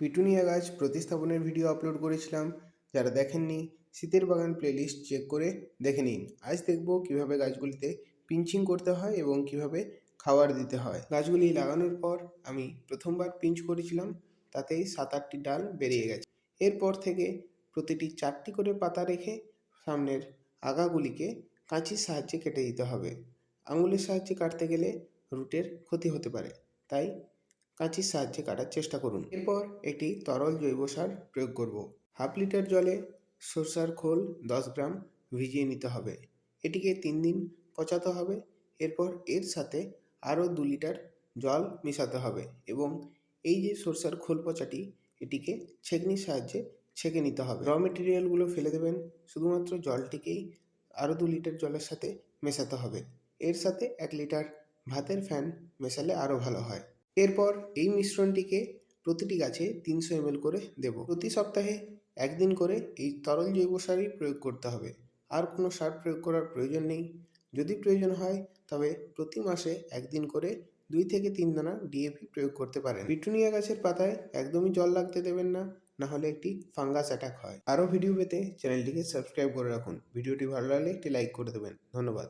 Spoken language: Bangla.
পিটুনিয়া গাছ প্রতিস্থাপনের ভিডিও আপলোড করেছিলাম। যারা দেখেননি, শীতের বাগান প্লেলিস্ট চেক করে দেখে নিন। আজ দেখব কীভাবে গাছগুলিতে পিঞ্চিং করতে হয় এবং কীভাবে খাবার দিতে হয়। গাছগুলি লাগানোর পর আমি প্রথমবার পিঞ্চ করেছিলাম, তাতেই সাত আটটি ডাল বেরিয়ে গেছে। এরপর থেকে প্রতিটি চারটি করে পাতা রেখে সামনের আগাগুলিকে কাঁচির সাহায্যে কেটে দিতে হবে। আঙুলের সাহায্যে কাটতে গেলে রুটের ক্ষতি হতে পারে, তাই কাঁচির সাহায্যে কাটার চেষ্টা করুন। এরপর একটি তরল জৈব সার প্রয়োগ করব। হাফ লিটার জলে সরষার খোল দশ গ্রাম ভিজিয়ে নিতে হবে। এটিকে তিন দিন পচাতে হবে। এরপর এর সাথে আরও দু লিটার জল মেশাতে হবে এবং এই যে সরষার খোল পচাটি, এটিকে ছেঁকনির সাহায্যে ছেঁকে নিতে হবে। র মেটেরিয়ালগুলো ফেলে দেবেন। শুধুমাত্র জলটিকেই আরও দু লিটার জলের সাথে মেশাতে হবে। এর সাথে এক লিটার ভাতের ফ্যান মেশালে আরও ভালো হয়। এরপর এই মিশ্রণটিকে প্রতিটি গাছে তিনশো এমএল করে দেব। প্রতি সপ্তাহে একদিন করে এই তরল জৈব সারই প্রয়োগ করতে হবে। আর কোনো সার প্রয়োগ করার প্রয়োজন নেই। যদি প্রয়োজন হয়, তবে প্রতি মাসে একদিন করে দুই থেকে তিন দানা ডিএপি প্রয়োগ করতে পারেন। পিটুনিয়া গাছের পাতায় একদমই জল লাগতে দেবেন না না হলে একটি ফাঙ্গাস অ্যাটাক হয়। আরও ভিডিও পেতে চ্যানেলটিকে সাবস্ক্রাইব করে রাখুন। ভিডিওটি ভালো লাগলে একটি লাইক করে দেবেন। ধন্যবাদ।